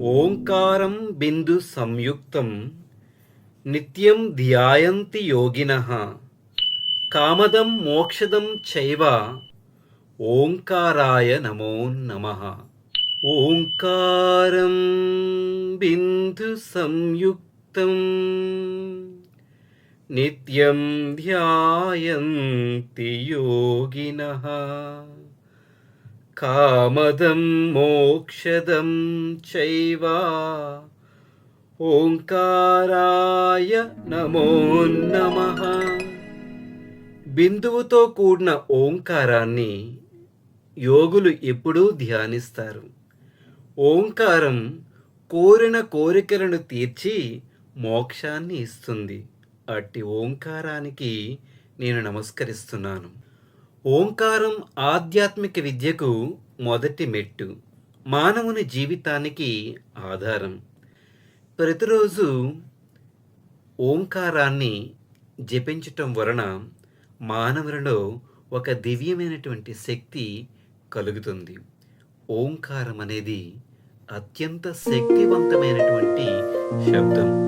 ఓంకారం బిందు సంయుక్తం నిత్యం ధ్యాయంతి యోగిన కామదం మోక్షదం చైవ ఓంకారాయ నమో నమ. ఓంకారం బిందు సంయుక్తం నిత్యం ధ్యాయంతి యోగిన. కామదం మోక్షదం చైవా ఓంకారాయ నమో నమః బిందువుతో కూడిన ఓంకారాన్ని యోగులు ఎప్పుడూ ధ్యానిస్తారు. ఓంకారం కోరిన కోరికలను తీర్చి మోక్షాన్ని ఇస్తుంది. అట్టి ఓంకారానికి నేను నమస్కరిస్తున్నాను. ఓంకారం ఆధ్యాత్మిక విద్యకు మొదటి మెట్టు మానవుని జీవితానికి ఆధారం. ప్రతిరోజు ఓంకారాన్ని జపించటం వలన మానవులలో ఒక దివ్యమైనటువంటి శక్తి కలుగుతుంది. ఓంకారం అనేది అత్యంత శక్తివంతమైనటువంటి శబ్దం.